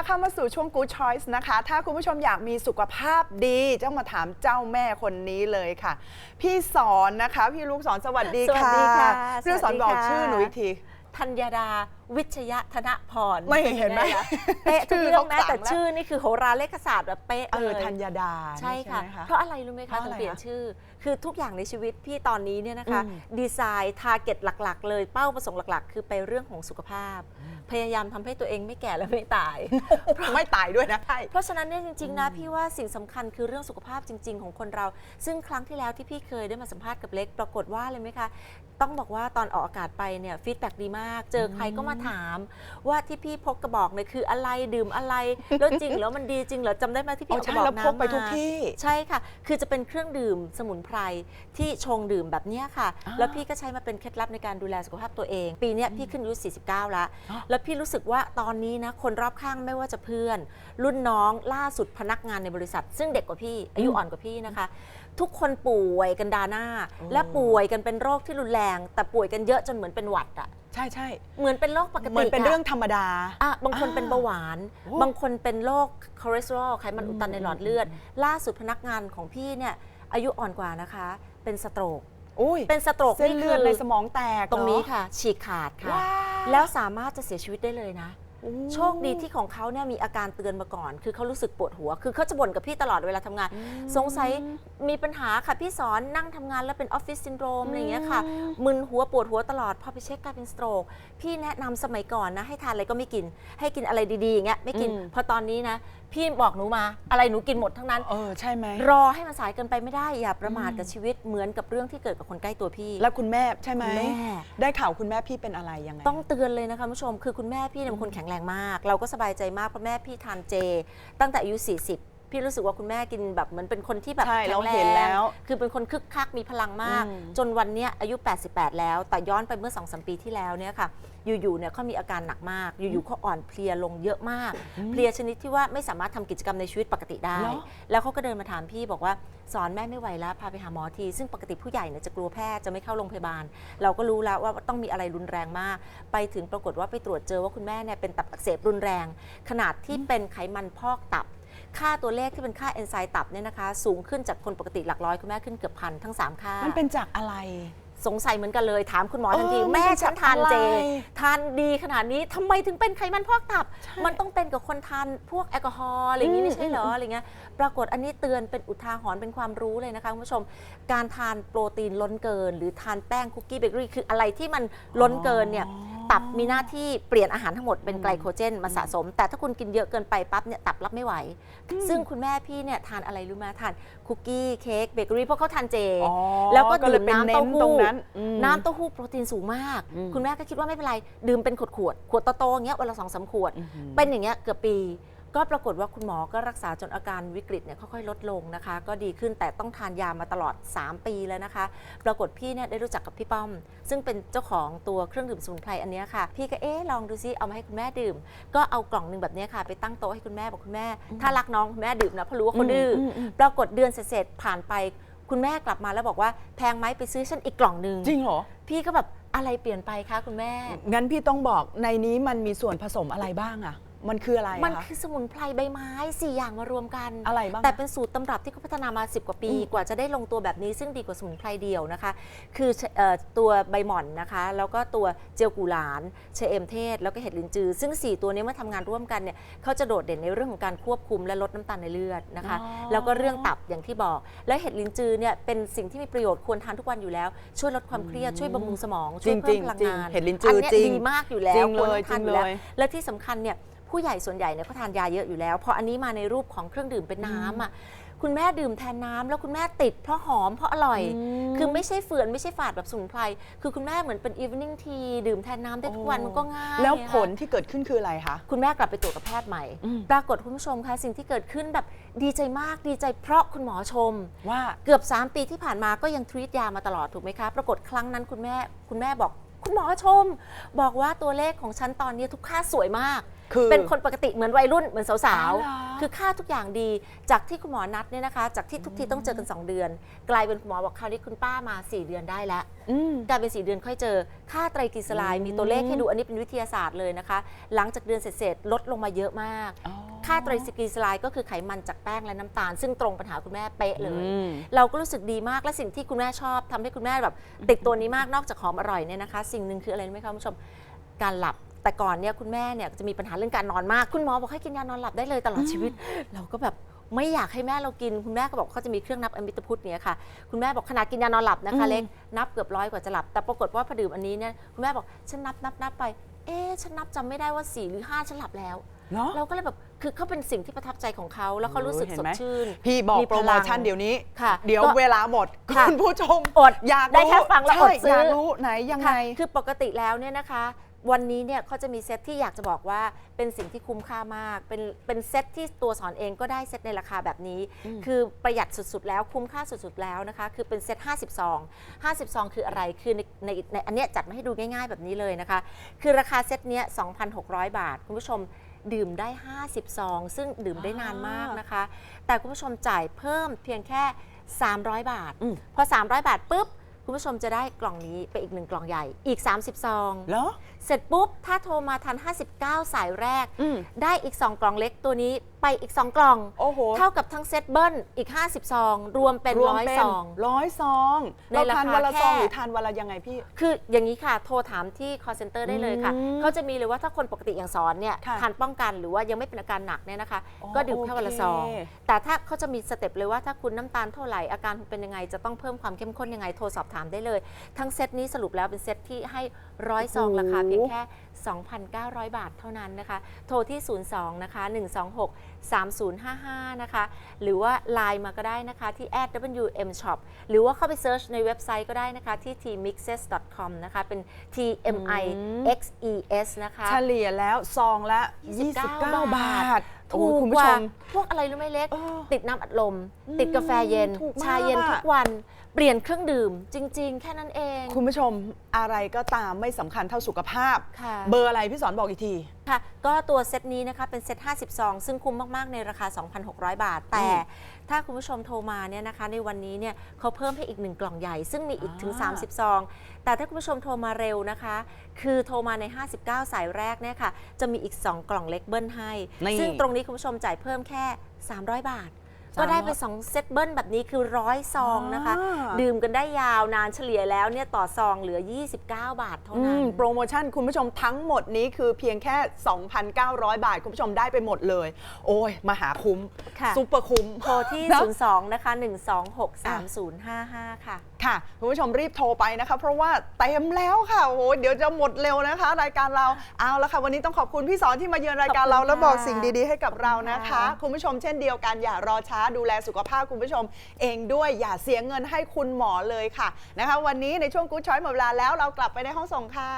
ค่ะเข้ามาสู่ช่วง Good Choice นะคะ ถ้าคุณผู้ชมอยากมีสุขภาพดีต้องมาถามเจ้าแม่คนนี้เลยค่ะ พี่สอนนะคะ พี่ลูกสอนสวัสดีสวัสค่ะดีค่ะพี่ลูกสอนสวัสดีบอกค่ะ ชื่อหนูอีกที ธัญดา วิชยธนพรไม่เห็นไหมด้ะเป๊ะทุกชื่อเรื่องนะเขาขลังแต่แล้วชื่อนี่คือโหราเลขศาสตร์แบบเป๊ะเอเลอยธัญดาใช่ค่ะไหมเพราะอะไรรู้ไหมเพคะราะถึงอะไรเปลี่ยนคะชื่อ คือทุกอย่างในชีวิตพี่ตอนนี้เนี่ยนะคะอืมดีไซน์ทาร์เก็ตหลัก ๆ เลยเป้าประสงค์หลัก ๆ คือไปเรื่องของสุขภาพ พยายามทำให้ตัวเองไม่แก่และไม่ตาย ไม่ตายด้วยนะใช่เพราะฉะนั้นเนี่ยจริงๆนะพี่ว่าสิ่งสำคัญคือเรื่องสุขภาพจริง ๆ ของคนเรา ซึ่งครั้งที่แล้วที่พี่เคยได้มาสัมภาษณ์กับเล็ก ปรากฏว่าเลยไหมคะ ต้องบอกว่าตอนออกอากาศไปเนี่ยฟีดแบ็ดีมาก เจอใครก็มาถามว่าที่พี่พกกระบอกเนี่ยคืออะไรดื่มอะไรแล้วจริงแล้วมันดีจริงเหรอจำได้ไหมที่พี่อ๋อเอากใช่ระบอกแล้วพกน้ำไปมาทุกที่ใช่ค่ะ คือจะเป็นเครื่องดื่มสมุนไพรที่ชงดื่มแบบเนี้ยค่ะอ่าแล้วพี่ก็ใช้มาเป็นเคล็ดลับในการดูแลสุขภาพตัวเอง ปีเนี้ยพี่ขึ้นอายุ 49 แล้วอ๋อแล้วพี่รู้สึกว่าตอนนี้นะคนรอบข้างไม่ว่าจะเพื่อน รุ่นน้องล่าสุดพนักงานในบริษัท ซึ่งเด็กกว่าพี่อายุอ่อนกว่าพี่นะคะทุกคนป่วยกันดาหน้า และป่วยกันเป็นโรคที่รุนแรง แต่ป่วยกันเยอะจนเหมือนเป็นหวัดอะใช่ใช่เหมือนเป็นโรคปกติเหมือนเป็นะเรื่องธรรมดาอะบางคนอ่าเป็นเบาหวานโอ้บางคนเป็นโรคคอเลสเตอรอลไขมันอุดตันในหลอดเลือด ล่าสุดพนักงานของพี่เนี่ยอายุอ่อนกว่านะคะ เป็นสโตรกอุ้ยเป็นสโตรกเส้นเลือดคืในสมองแตกตรงนี้เหอค่ะ ฉีกขาดค่ะว้าวแล้วสามารถจะเสียชีวิตได้เลยนะ โอ้โชคดีที่ของเขาเนี่ยมีอาการเตือนมาก่อน คือเขารู้สึกปวดหัว คือเขาจะบ่นกับพี่ตลอดเวลาทำงาน สงสัยมีปัญหาค่ะพี่สอนนั่งทำงานแล้วเป็นออฟฟิศซินโดรมอะไรอย่างเงี้ยค่ะมึนหัวปวดหัวตลอดพอไปเช็คกลายเป็นสโตรกพี่แนะนำสมัยก่อนนะ ให้ทานอะไรก็ไม่กิน ให้กินอะไรดีๆอย่างเงี้ยไม่กินอืมพอตอนนี้นะ พี่บอกหนูมาอะไรหนูกินหมดทั้งนั้นเออใช่ไหมรอให้มันสายเกินไปไม่ได้อย่าประมาทกับชีวิตเหมือนกับเรื่องที่เกิดกับคนใกล้ตัวพี่ แล้วคุณแม่ใช่ไหมคุณแม่ได้ข่าวคุณแม่พี่เป็นอะไรยังไงต้องเตือนเลยนะคะคุณผู้ชมคือคุณแม่พี่เนี่ยเป็นคนแข็งแรงมาก เราก็สบายใจมากเพราะแม่พี่ทานเจ ตั้งแต่อายุ 40 พี่รู้สึกว่าคุณแม่กินแบบเหมือนเป็นคนที่แบบใช่แข็เรางแรเห็นงแล้ว คือเป็นคนคึกคักมีพลังมากอืมจนวันเนี้ยอายุ 88 แล้ว แต่ย้อนไปเมื่อ2-3ปีที่แล้วเนี่ยค่ะ อยู่ๆเนี่ยเขามีอาการหนักมาก อยู่ๆเขาอ่อนเพลียลงเยอะมาก เพลียชนิดที่ว่าไม่สามารถทำกิจกรรมในชีวิตปกติได้เหรอแล้วเขาก็เดินมาถามพี่บอกว่าสอนแม่ไม่ไหวแล้วพาไปหาหมอที ซึ่งปกติผู้ใหญ่เนี่ยจะกลัวแพทย์จะไม่เข้าโรงพยาบาล เราก็รู้แล้วว่าต้องมีอะไรรุนแรงมาก ไปถึงปรากฏว่าไปตรวจเจอว่าคุณแม่เนี่ยเป็นตับอักเสบรุนแรง ขนาดที่เป็นไขมันพอกตับ ค่าตัวเลขที่เป็นค่าเอนไซม์ตับเนี่ยนะคะ สูงขึ้นจากคนปกติหลักร้อยคุณแม่ขึ้นเกือบพันทั้งสามค่า มันเป็นจากอะไร สงสัยเหมือนกันเลย ถามคุณหมอทันที เออมันแม่เป็นฉันทานเจจากอะไรทานดีขนาดนี้ทำไมถึงเป็นไขมันพอกตับมันต้องเป็นกับคนทานพวกแอลกอฮอล์อะไรอย่างนี้อืม ไม่ใช่เหรออะไรเงี้ยปรากฏอันนี้เตือนเป็นอุทาหรณ์เป็นความรู้เลยนะคะคุณผู้ชม การทานโปรตีนล้นเกิน หรือทานแป้งคุกกี้เบเกอรี่คืออะไรที่มันล้นเกินเนี่ย ตับมีหน้าที่เปลี่ยนอาหารทั้งหมดเป็นไกลโคเจนมาสะสม แต่ถ้าคุณกินเยอะเกินไปปั๊บเนี่ยตับรับไม่ไหว ซึ่งคุณแม่พี่เนี่ยทานอะไรรู้ไหมทานคุกกี้เค้กเบเกอรี่เพราะเขาทานเจอ๋อแล้วก็เลดื่ยมเป็นน้ำเน้เต้านหู้ตรงนั้นอืมน้ำเต้าหู้โปรตีนสูงมากอืมคุณแม่ก็คิดว่าไม่เป็นไร ดื่มเป็นขวดขวดๆขวดโตๆอย่างเงี้ยวันละสองสามขวด เป็นอย่างเงี้ยเกือบปี ก็ปรากฏว่าคุณหมอก็รักษาจนอาการวิกฤตเนี่ยค่อยๆลดลงนะคะ ก็ดีขึ้นแต่ต้องทานยามาตลอด 3 ปีแล้วนะคะ ปรากฏพี่เนี่ยได้รู้จักกับพี่ป้อม ซึ่งเป็นเจ้าของตัวเครื่องดื่มสมุนไพรอันเนี้ยค่ะ พี่ก็เอ๊ะลองดูซิเอามาให้คุณแม่ดื่ม ก็เอากล่องหนึ่งแบบเนี้ยค่ะ ไปตั้งโต๊ะให้คุณแม่บอกคุณแม่ ถ้ารักน้องคุณแม่ดื่มนะเพราะรู้ว่าเขาดื้ออมอืมปรากฏเดือนเสร็จๆผ่านไปคุณแม่กลับมาแล้วบอกว่าแพงไหมไปซื้อฉันอีกกล่องหนึ่งจริงเหรอพี่ก็แบบอะไรเปลี่ยนไปคะคุณแม่งั้นพี่ต้องบอกในนี้มันมีส่วนผสมอะไรบ้างอะ มันคืออะไรอะมันคะคือสมุนไพรใบไม้สี่อย่างมารวมกัน อะไรบ้างแต่เป็นสูตรตำรับที่เขาพัฒนามา 10 กว่าปี อืมกว่าจะได้ลงตัวแบบนี้ซึ่งดีกว่าสมุนไพรเดียวนะคะ คือเอ่อตัวใบหม่อนนะคะ แล้วก็ตัวเจลกุหลานเชเอมเทศ แล้วก็เห็ดลินจือ ซึ่ง 4 ตัวนี้เมื่อทำงานร่วมกันเนี่ยเขาจะโดดเด่นในเรื่องของการควบคุมและลดน้ำตาลในเลือดนะคะ อ๋อ แล้วก็เรื่องตับอย่างที่บอก แล้วเห็ดลินจือเนี่ยเป็นสิ่งที่มีประโยชน์ควรทานทุกวันอยู่แล้ว ช่วยลดความเครียดช่วยบำรุงสมองช่วยเพิ่มพลังงานเห็ดลิ้นจือเนี้ยจริงดีมากอยู่แล้จริวงควรเลยต้องทานอยู่แล้ว จริงเลย และที่สำคัญเนี่ย ผู้ใหญ่ส่วนใหญ่เนี่ยเขาทานยาเยอะอยู่แล้วพออันนี้มาในรูปของเครื่องดื่มเป็นน้ำอะคุณแม่ดื่มแทนน้ำแล้วคุณแม่ติดเพราะหอมเพราะอร่อย คือไม่ใช่เฝื่อนไม่ใช่ฝาดแบบสมุนไพรคือคุณแม่เหมือนเป็น evening tea ดื่มแทนน้ำได้ทุกวันมันก็ง่ายแล้วไงคะผลที่เกิดขึ้นคืออะไรคะ คุณแม่กลับไปตรวจกับแพทย์ใหม่อืมปรากฏคุณผู้ชมคะสิ่งที่เกิดขึ้นแบบดีใจมากดีใจเพราะคุณหมอชม ว่าเกือบ 3 ปีที่ผ่านมาก็ยังทรีตยามาตลอดถูกไหมคะ ปรากฏครั้งนั้นคุณแม่คุณแม่บอก คุณคุณหมอชม บอกว่าตัวเลขของฉันตอนนี้ทุกค่าสวยมาก คือ เป็นคนปกติเหมือนวัยรุ่นเหมือนสาวอ๋อเหรอ ๆ คือค่าทุกอย่างดีจากที่คุณหมอนัดเนี่ยนะคะ จากที่ทุกทีต้องเจอกัน 2 เดือน กลายเป็นคุณหมอบอกคราวนี้คุณป้ามา 4 เดือนได้แล้ว อืม กลายเป็น4เดือนค่อยเจอ ค่าไตรกลีเซอไรด์มีตัวเลขให้ดูอันนี้เป็นวิทยาศาสตร์เลยนะคะ หลังจากเดือนเสร็จๆลดลงมาเยอะมาก อ๋อ ค่าไตรกลีเซอไรด์ก็คือไขมันจากแป้งและน้ำตาล ซึ่งตรงปัญหาคุณแม่เป๊ะเลย อืม เราก็รู้สึกดีมากและสิ่งที่คุณแม่ชอบทำให้คุณแม่แบบติดตัวนี้มากนอกจากหอมอร่อยเนี่ยนะคะ สิ่งหนึ่งคืออะไรรู้ไหมคะคุณผู้ชมการหลับแต่ก่อนเนี่ยคุณแม่เนี่ยจะมีปัญหาเรื่องการนอนมากคุณหมอบอกให้กินยานอนหลับได้เลยตลอดชีวิต เราก็แบบไม่อยากให้แม่เรากิน คุณแม่ก็บอกเขาจะมีเครื่องนับอมิตพุทธเนี่ยค่ะคุณแม่บอกขนาดกินยานอนหลับนะคะอืมเล็กนับเกือบร้อยกว่าจะหลับแต่ปรากฏว่าพอดื่มอันนี้เนี่ยคุณแม่บอกฉันนับนับนับไป เอ๊ะฉันนับจำไม่ได้ว่าสี่หรือห้าฉันหลับแล้ว เนาะเราก็เลยแบบคือเขาเป็นสิ่งที่ประทับใจของเขาแล้วเขารู้สึกเห็นสไหมดชื่นพี่บอกมีโปรพโมลัง ชั่นเดี๋ยวนี้ ค่ะเดี๋ยวก็เวลาหมดค่ะคุณผู้ชมอดอยากได้แค่ฟังแล้วอดใช่ซื้อออ ยากรู้ไหนยังไง ค่ะคือปกติแล้วเนี่ยนะคะ วันนี้เนี่ยเขาจะมีเซตที่อยากจะบอกว่าเป็นสิ่งที่คุ้มค่ามาก เป็นเป็นเซตที่ตัวสอนเองก็ได้เซตในราคาแบบนี้ คือประหยัดสุดๆ แล้วคุ้มค่าสุดๆ แล้วนะคะ คือเป็นเซต50ซอง50ซองคืออะไรคือในในในอันเนี้ยจัดมาให้ดูง่าย ๆ แบบนี้เลยนะคะ คือราคาเซตเนี้ย2,600 บาท คุณผู้ชมดื่มได้ 50 ซอง ซึ่งดื่มได้นานมากนะคะ แต่คุณผู้ชมจ่ายเพิ่มเพียงแค่ 300 บาทอืมพอ 300 บาทปุ๊บ คุณผู้ชมจะได้กล่องนี้ไปอีกหนึ่งกล่องใหญ่อีก 30 ซอง เหรอ เสร็จปุ๊บ ถ้าโทรมาทัน 59 สายแรก อืม ได้อีก 2 กล่องเล็กตัวนี้ไปอีก 2 กล่อง โอ้โหเท่ากับทั้งเซตเบิ้ลอีก 50 ซอง รวมเป็นรวมร้อยเป็นซอง ร้อยซองในเราราทานคาวันละซองแค่ หรือทานวันละยังไงพี่ คืออย่างนี้ค่ะ โทรถามที่ call center ได้เลยค่ะอืมเขาจะมีเลยว่าถ้าคนปกติอย่างสอนเนี่ยค่ะทานป้องกันหรือว่ายังไม่เป็นอาการหนักเนี่ยนะคะ อ๋อก็ดื่มแค่วันละโอเคซองแต่ถ้าเขาจะมีสเต็ปเลยว่าถ้าคุณน้ำตาลเท่าไหร่อาการคุณเป็นยังไงจะต้องเพิ่มความเข้มข้นยังไงโทรสอบถามได้เลย ทั้งเซตนี้สรุปแล้วเป็นเซตที่ให้ร้อยซองราคาเพียงแค่ 2,900 บาทเท่านั้นนะคะ โทรที่ 02 นะคะ 126 3055 นะคะ หรือว่า Line มาก็ได้นะคะที่ @wm shop หรือว่าเข้าไปเซิร์ชในเว็บไซต์ก็ได้นะคะที่ tmixes.com นะคะ เป็น t m i x e s นะคะ เฉลี่ยแล้วซองละ 29 บาทถูกคุณกผู้ชว่ามพวกอะไรรู้ไหมเล็ก ติดน้ำอัดลม ติดกาแฟเย็น ชาเย็นทุกวัน เปลี่ยนเครื่องดื่มจริง ๆ แค่นั้นเอง คุณผู้ชมอะไรก็ตามไม่สำคัญเท่าสุขภาพ ค่ะ เบอร์อะไรพี่สอนบอกอีกที ค่ะ ก็ตัวเซตนี้นะคะเป็นเซต50ซองซึ่งคุ้มมาก ๆ ในราคา 2,600 บาท แต่ ถ้าคุณผู้ชมโทรมาเนี่ยนะคะ ในวันนี้เนี่ยเขาเพิ่มให้อีก1กล่องใหญ่ ซึ่งมีอีกถึง อ่า 30ซอง แต่ถ้าคุณผู้ชมโทรมาเร็วนะคะ คือโทรมาใน 59 สายแรกเนี่ยค่ะ จะมีอีก 2 กล่องเล็กเบิ้ลให้ นี่ ซึ่งตรงนี้คุณผู้ชมจ่ายเพิ่มแค่ 300 บาท ก็ได้ไป 2 เซตเบิ้ลแบบนี้คือร้อยซองนะคะ อ่า ดื่มกันได้ยาวนานเฉลี่ยแล้วเนี่ยต่อซองเหลือ 29 บาทเท่าอืนั้น มโปรโมชั่นคุณผู้ชมทั้งหมดนี้คือเพียงแค่ 2,900 บาท คุณผู้ชมได้ไปหมดเลย โอ้ยมาหาคุ้ม ค่ะ ซุปเปอร์คุ้ม โทรที่นะ02 นะคะ 1263055 ค่ะ ค่ะ คุณผู้ชมรีบโทรไปนะคะ เพราะว่าเต็มแล้วค่ะ โอ้โห เดี๋ยวจะหมดเร็วนะคะ รายการเรา เอาละค่ะ วันนี้ต้องขอบคุณพี่สอนที่มาเยือนรายการเรา ขอบคุณแล้วบอกค่ะสิ่งดีๆให้กับเรานะคะขอบคุณค่ะ คุณผู้ชมเช่นเดียวกันอย่ารอช้าดูแลสุขภาพคุณผู้ชม เองด้วยอย่าเสียเงินให้คุณหมอเลยค่ะนะคะ วันนี้ในช่วงกู๊ดช้อยหมดเวลาแล้วเรากลับไปในห้องส่งค่ะ